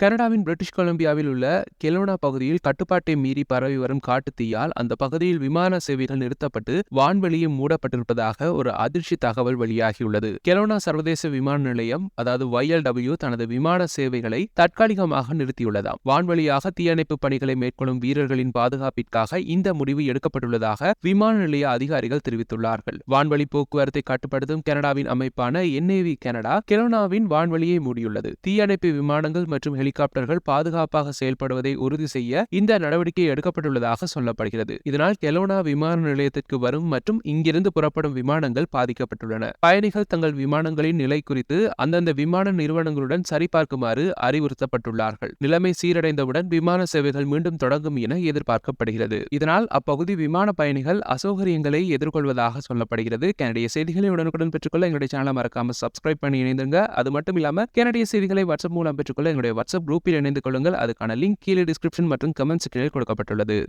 கனடாவின் பிரிட்டிஷ் கொலம்பியாவில் உள்ள கெலோனா பகுதியில் கட்டுப்பாட்டை மீறி பரவி வரும் காட்டுத்தீயால் அந்த பகுதியில் விமான சேவைகள் நிறுத்தப்பட்டு வான்வெளியும் மூடப்பட்டிருப்பதாக ஒரு அதிர்ச்சி தகவல் வெளியாகியுள்ளது. கெலோனா சர்வதேச விமான நிலையம் அதாவது ஒய்எல்டபிள்யூ தனது விமான சேவைகளை தற்காலிகமாக நிறுத்தியுள்ளதாம். வான்வழியாக தீயணைப்பு பணிகளை மேற்கொள்ளும் வீரர்களின் பாதுகாப்பிற்காக இந்த முடிவு எடுக்கப்பட்டுள்ளதாக விமான நிலைய அதிகாரிகள் தெரிவித்துள்ளார்கள். வான்வழி போக்குவரத்தை கட்டுப்படுத்தும் கனடாவின் அமைப்பான என்ஏவி கனடா கெலோனாவின் வான்வழியை மூடியுள்ளது. தீயணைப்பு விமானங்கள் மற்றும் ஹெலிகாப்டர்கள் பாதுகாப்பாக செயல்படுவதை உறுதி செய்ய இந்த நடவடிக்கை எடுக்கப்பட்டுள்ளதாக சொல்லப்படுகிறது. இதனால் கெலோனா விமான நிலையத்திற்கு வரும் மற்றும் இங்கிருந்து புறப்படும் விமானங்கள் பாதிக்கப்பட்டுள்ளன. பயணிகள் தங்கள் விமானங்களின் நிலை குறித்து அந்தந்த விமான நிறுவனங்களுடன் சரிபார்க்குமாறு அறிவுறுத்தப்பட்டுள்ளார்கள். நிலைமை சீரடைந்தவுடன் விமான சேவைகள் மீண்டும் தொடங்கும் என எதிர்பார்க்கப்படுகிறது. இதனால் அப்பகுதி விமான பயணிகள் அசௌகரியங்களை எதிர்கொள்வதாக சொல்லப்படுகிறது. கனடிய செய்திகளை உடனுக்குடன் பெற்றுக்கொள்ள எங்களுடைய சேனலை மறக்காம சப்ஸ்கிரைப் பண்ணி இணைந்துங்க அது மட்டும் இல்லாம கனடிய செய்திகளை வாட்ஸ்அப் மூலம் பெற்றுக்கொள்ள எங்களுடைய வாட்ஸ்அப் குரூப்பில் இணைந்து கொள்ளுங்கள். அதுக்கான லிங்க் கீழே டிஸ்கிரிப்ஷன் மற்றும் கமெண்ட் செக்ஷனில் கொடுக்கப்பட்டுள்ளது.